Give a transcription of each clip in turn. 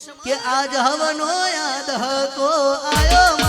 કે આજ હવનો યાદ હકો આયો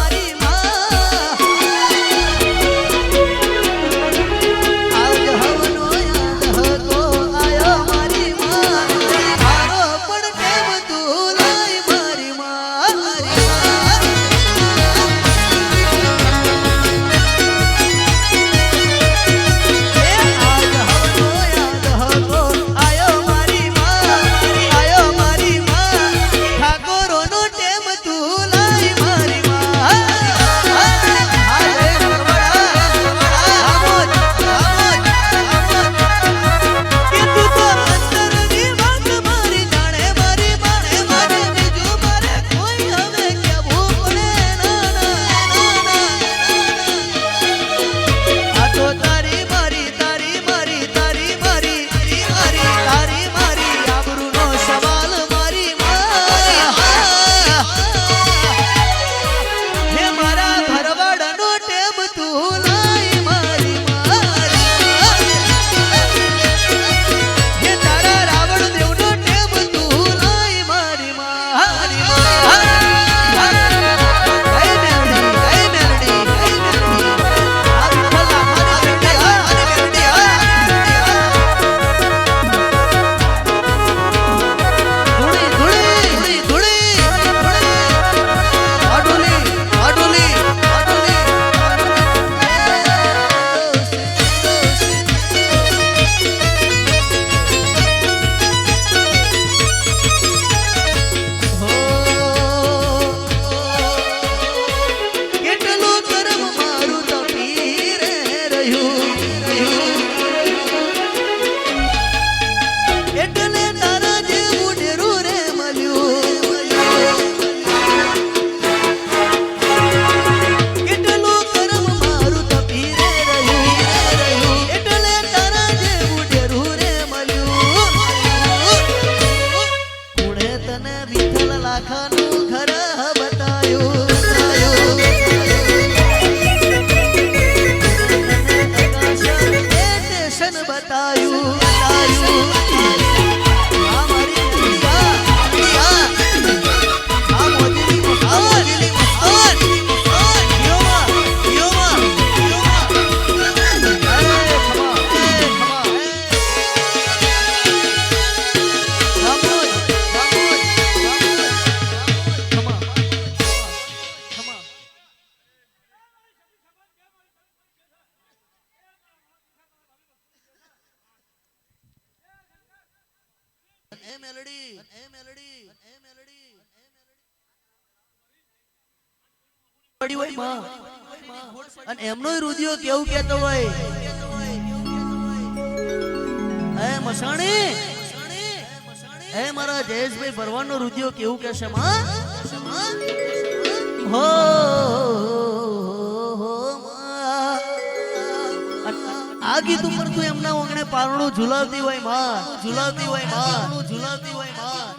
લાખનું ઘર હવે એ મેલડી. એ મેલડી. એ મેલડી. પડી હોયમાં. અને એમનો રુધિયો કેવું કેતો હોય? હે મસાણી. હે મારા જયેશભાઈ ભરવાનો રુધિયો કેવું કેશે માં? હો. આ ગીત ઉપર તું એમના ઓગણે પારણું ઝુલાવતી હોયમાં, ઝુલાવતી હોયમાં, ઝુલાવતી હોયમાં.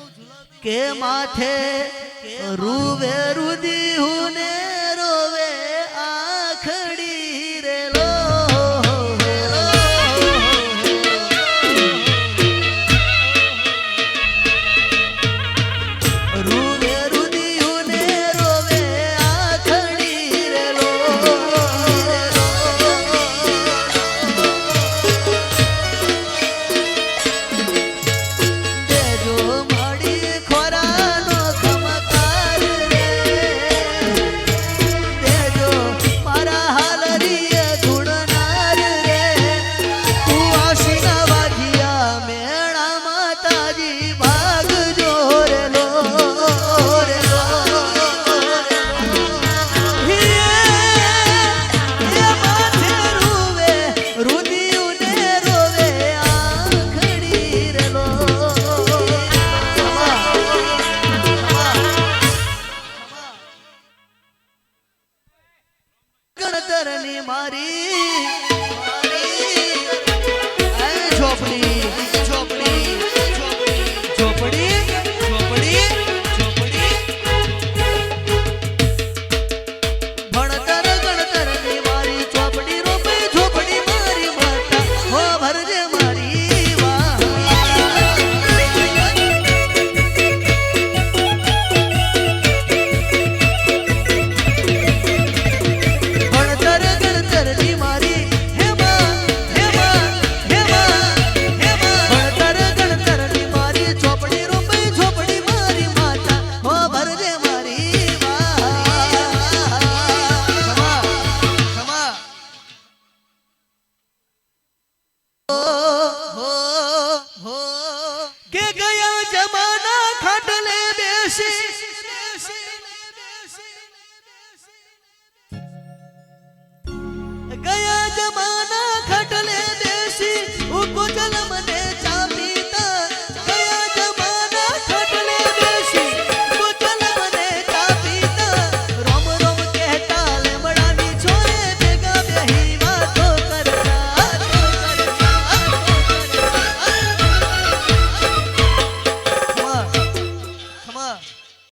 કે માથે રૂવે રુદી હું ને তোমারে